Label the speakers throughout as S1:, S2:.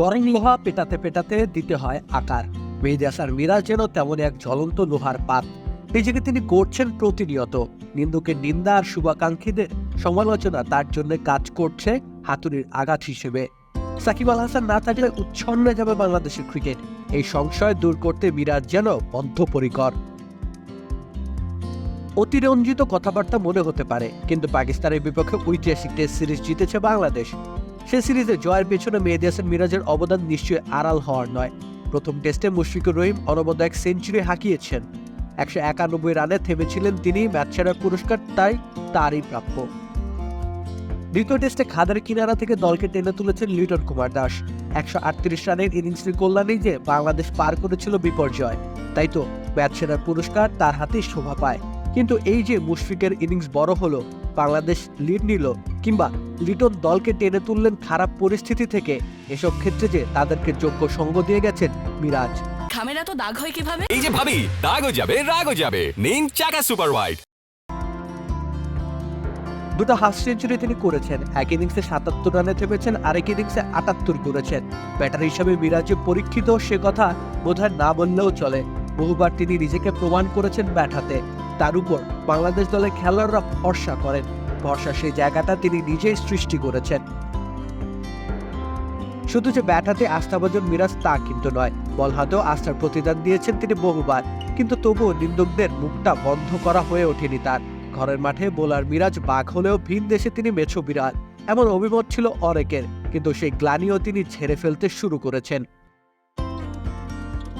S1: গরম লোহা পেটাতে পেটাতে দিতে হয় আকার। মেহেদি মিরাজ যেন তেমন এক জ্বলন্ত লোহার পাত। নিজেকে তিনি করছেন প্রতিনিয়ত। নিন্দুকের নিন্দা আর শুভাকাঙ্ক্ষীদের সমালোচনা তার জন্য কাজ করছে হাতুড়ির আঘাত হিসেবে। সাকিব আল হাসান না থাকলে উচ্ছন্ন যাবে বাংলাদেশের ক্রিকেট। এই সংশয় দূর করতে মিরাজ যেন বদ্ধপরিকর। অতিরঞ্জিত কথাবার্তা মনে হতে পারে, কিন্তু পাকিস্তানের বিপক্ষে ঐতিহাসিক টেস্ট সিরিজ জিতেছে বাংলাদেশ। সে সিরিজে জয়ের পেছনে মেহেদি হাসান মিরাজের অবদান নিশ্চয়ই আড়াল হওয়ার নয়। প্রথম টেস্টে মুশফিকুর রহিম অনবদ্য এক সেঞ্চুরি হাঁকিয়েছেন। একশো একানব্বই রানে থেমেছিলেন তিনি, ম্যাচ সেরার পুরস্কার তাই তারই প্রাপ্য। দ্বিতীয় টেস্টে খাদের কিনারা থেকে দলকে টেনে তুলেছেন লিটন কুমার দাস। একশো আটত্রিশ রানের ইনিংসের কল্যাণেই যে বাংলাদেশ পার করেছিল বিপর্যয়, তাই তো ম্যাচ সেরার পুরস্কার তার হাতেই শোভা পায়। কিন্তু এই যে মুশফিকের ইনিংস বড় হলো, বাংলাদেশ লিড নিল কিংবা লিটন দলকে টেনে তুললেন খারাপ পরিস্থিতি থেকে। এসব ক্ষেত্রে যে তাদেরকে যোগ্য সঙ্গ দিয়ে গেছেন মিরাজ।
S2: খামের এত দাগ হয় কীভাবে?
S3: এই যে ভাবি দাগও যাবে রাগও যাবে। নিন চাকা সুপার হোয়াইট
S1: দুটো হাফ সেঞ্চুরি তিনি করেছেন। এক ইনিংসে সাতাত্তর রানে থেমেছেন আরেক ইনিংসে আটাত্তর করেছেন। ব্যাটার হিসাবে মিরাজে পরীক্ষিত সে কথা বোধহয় না বললেও চলে। বহুবার তিনি নিজেকে প্রমাণ করেছেন ব্যাট হাতে। তার উপর বাংলাদেশ দলের খেলোয়াড়রা ভরসা করেন। ভরসা সেই জায়গাটা তিনি নিজেই সৃষ্টি করেছেন। শুধু যে ব্যাটাতে আস্থাভাজন মিরাজ তা কিন্তু নয় বল হাতেও আস্থার প্রতিদান দিয়েছেন তিনি বহুবার। কিন্তু তবুও নিন্দুকদের মুখটা বন্ধ করা হয়ে ওঠেনি তার। ঘরের মাঠে বোলার মিরাজ বাঘ হলেও ভিন দেশে তিনি মেছো বিরাট। এমন অভিমত ছিল অনেকের কিন্তু সেই গ্লানিও তিনি ঝেড়ে ফেলতে শুরু করেছেন।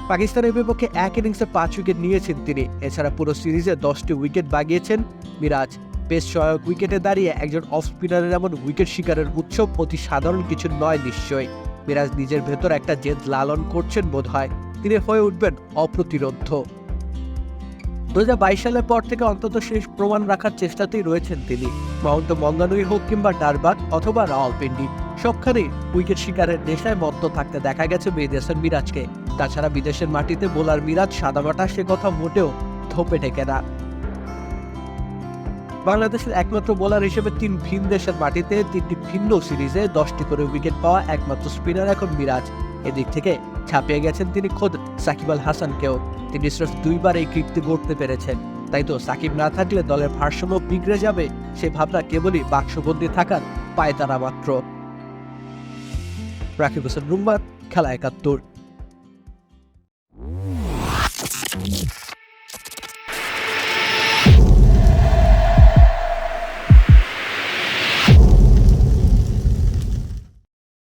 S1: পাকিস্তানের বিপক্ষে এক ইনিংসে পাঁচ উইকেট নিয়েছেন তিনি। এছাড়া পুরো সিরিজে দশটি উইকেট বাগিয়েছেন মিরাজ। বেশ সহায়ক উইকেটে দাঁড়িয়ে একজন অফ স্পিনারের এমন উইকেট শিকারের উৎসব অতি সাধারণ কিছু নয় নিশ্চয়ই। মিরাজ নিজের ভেতর একটা জেদ লালন করছেন বোধহয়। তিনি হয়ে উঠবেন অপ্রতিরোধ্য। দুহাজার বাইশ সালের পর থেকে অন্তত শেষ প্রমাণ রাখার চেষ্টাতেই রয়েছেন তিনি। মহন্ত মঙ্গানুই হোক কিংবা ডারবাক অথবা রাওয়ালপিন্ডি, সবখানেই উইকেট শিকারের নেশায় মত্ত থাকতে দেখা গেছে মেহেদি মিরাজকে। তাছাড়া বিদেশের মাটিতে বোলার মিরাজ সাদামাটা সে কথা মোটেও থোপে ঠেকে না। বাংলাদেশের একমাত্র বোলার হিসেবে তিন ভিন দেশের মাটিতে তিনটি ভিন্ন সিরিজে দশটি করে উইকেট পাওয়া একমাত্র স্পিনার এখন মিরাজ। এদিক থেকে ছাপিয়ে গেছেন তিনি খোদ সাকিব আল হাসানকেও। তিনি স্রেফ দুইবার এই কীর্তি গড়তে পেরেছেন। তাই তো সাকিব না থাকলে দলের ভারসাম্য বিগড়ে যাবে, সে ভাবনা কেবলই বাক্সবন্দি থাকার পায়তারা মাত্র। রাকিব হোসেন রুম্বার খেলা একাত্তর।